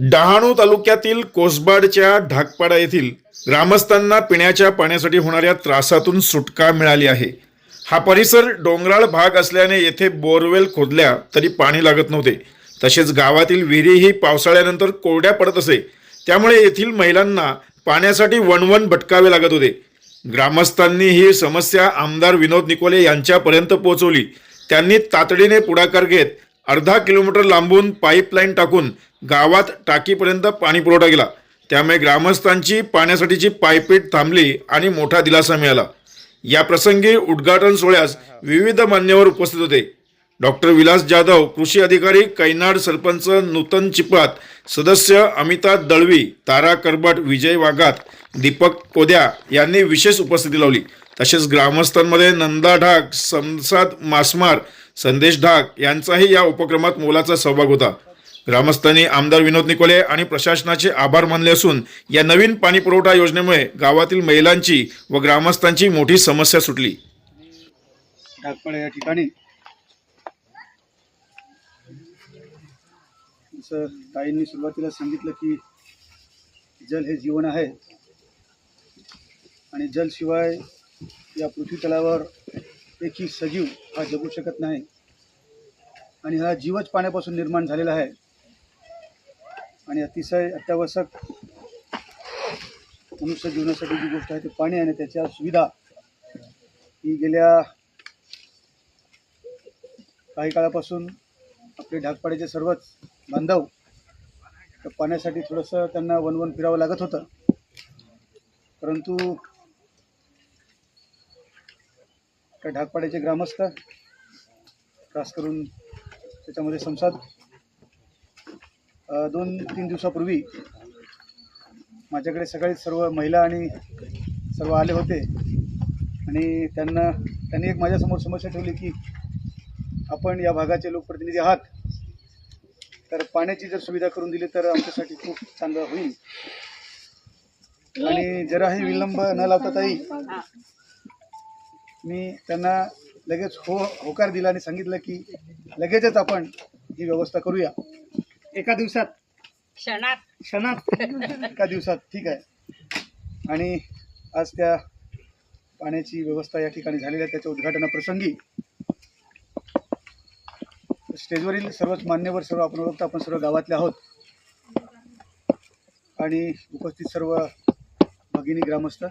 डहाणू तालुक्यातील कोसबाडच्या ढाकपाडा येथील ग्रामस्थांना पिण्याच्या पाण्यासाठी होणाऱ्या त्रासातून सुटका मिळाली आहे. हा परिसर डोंगराळ भाग असल्याने येथे बोरवेल खोदल्या तरी पाणी लागत नव्हते. तसेच गावातील विहिरीही पावसाळ्यानंतर कोरड्या पडत असे. त्यामुळे येथील महिलांना पाण्यासाठी वणवण भटकावे लागत होते. ग्रामस्थांनी ही समस्या आमदार विनोद निकोले यांच्यापर्यंत पोहोचवली. त्यांनी तातडीने पुढाकार घेत अर्धा किलोमीटर लांबून पाईपलाईन टाकून गावात टाकीपर्यंत पाणी पुरवठा केला. त्यामुळे ग्रामस्थांची पाण्यासाठीची पायपीट थांबली आणि मोठा दिलासा मिळाला. या प्रसंगी उद्घाटन सोहळ्यास विविध मान्यवर उपस्थित होते. डॉक्टर विलास जाधव कृषी अधिकारी कैनाड सरपंच नूतन चिपात सदस्य अमिता दळवी तारा करबट विजय वाघात दीपक कोद्या यांनी विशेष उपस्थिती लावली. तसेच ग्रामस्थांमध्ये नंदा ढाक संसाद मासमार संदेश ढाक यांचाही या उपक्रमात मोलाचा सहभाग होता. ग्रामस्थांनी आमदार विनोद निकोले आणि प्रशासनाचे आभार मानले असून या नवीन पाणी पुरवठा योजनेमुळे गावातील महिलांची व ग्रामस्थांची मोठी समस्या सुटली. ढाकपाडा या ठिकाणी. जसं ताईंनी सुरुवातीला सांगितलं की जल हे जीवन आहे. आणि जलशिवाय या पृथ्वी तलावर एकही सजीव हा जगू शकत नाही. आणि हा जीवच पाण्यापासून निर्माण झालेला आहे. आणि अतिशय अत्यावश्यक मनुष्य जीवनासाठी जी गोष्ट आहे ते पाणी आणि त्याच्या सुविधा ही गेल्या काही काळापासून आपले ढाकपाड्याचे सर्वच बांधव तर पाण्यासाठी थोडंसं त्यांना वनवन फिरावं लागत होतं. परंतु त्या ढाकपाड्याचे ग्रामस्थ खास करून त्याच्यामध्ये संसद दोन तीन दिवसापूर्वी माझ्याकडे सकाळी सर्व महिला आणि सर्व आले होते. आणि त्यांना त्यांनी एक माझ्यासमोर समस्या ठेवली की आपण या भागाचे लोकप्रतिनिधी आहात. तर पाण्याची जर सुविधा करून दिली तर आमच्यासाठी खूप चांगलं होईल. आणि जराही विलंब न लावता ताई मी त्यांना लगेच हो होकार दिला आणि सांगितलं की लगेचच आपण ही व्यवस्था करूया. एका दिवसात. क्षणात. क्षणात. एका दिवसात. ठीक आहे. आणि आज त्या पाण्याची व्यवस्था या ठिकाणी झालेली आहे. त्याच्या उद्घाटनाप्रसंगी स्टेजवरील सर्वच मान्यवर सर्व आपण ओळखतो. आपण सर्व गावातले आहोत. आणि उपस्थित सर्व भगिनी ग्रामस्थ.